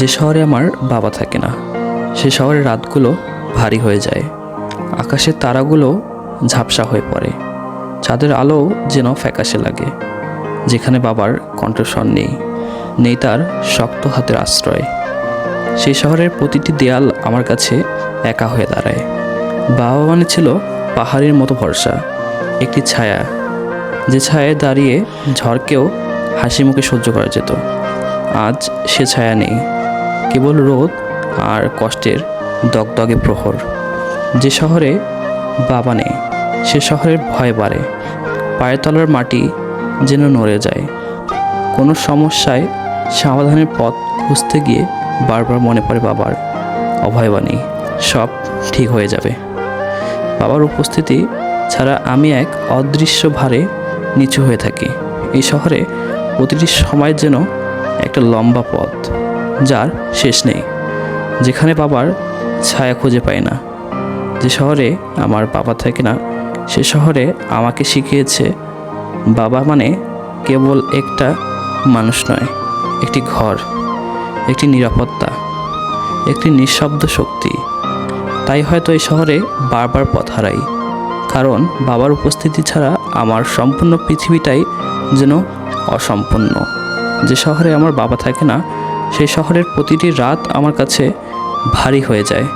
যে শহরে আমার বাবা থাকে না, সে শহরের রাতগুলো ভারী হয়ে যায়। আকাশের তারাগুলো ঝাপসা হয়ে পড়ে। চাঁদের আলো যেন ফ্যাকাশে লাগে, যেখানে বাবার কণ্ঠস্বর নেই নেই তার শক্ত হাতের আশ্রয়। সেই শহরের প্রতিটি দেয়াল আমার কাছে একা হয়ে দাঁড়ায়। বাবা মানে ছিল পাহাড়ের মতো ভরসা, একটি ছায়া, যে ছায়ায় দাঁড়িয়ে ঝড়কেও হাসি মুখে সহ্য করা যেত। আজ সে ছায়া নেই। কেবল রোদ আর কষ্টের দগদগে প্রহর। যে শহরে বাবা নেই, সে শহরের ভয় বাড়ে। পায়ের তলার মাটি যেন নড়ে যায়। কোনো সমস্যায় সমাধানের পথ খুঁজতে গিয়ে বারবার মনে পড়ে বাবার অভয়বাণী, সব ঠিক হয়ে যাবে। বাবার উপস্থিতি ছাড়া আমি এক অদৃশ্য ভারে নিচু হয়ে থাকি। এই শহরে প্রতিটি সময় যেন একটা লম্বা পথ। যার শেষ নেই, যেখানে বাবার ছায়া খুঁজে পাই না। যে শহরে আমার বাবা থাকে না, সে শহরে আমাকে শিখিয়েছে, বাবা মানে কেবল একটা মানুষ নয়, একটি ঘর, একটি নিরাপত্তা, একটি নিঃশব্দ শক্তি। তাই হয়তো এই শহরে বারবার পথ হারাই, কারণ বাবার উপস্থিতি ছাড়া আমার সম্পূর্ণ পৃথিবীটাই যেন অসম্পূর্ণ। যে শহরে আমার বাবা থাকে না সেই শহরের প্রতিটি রাত আমার কাছে ভারী হয়ে যায়।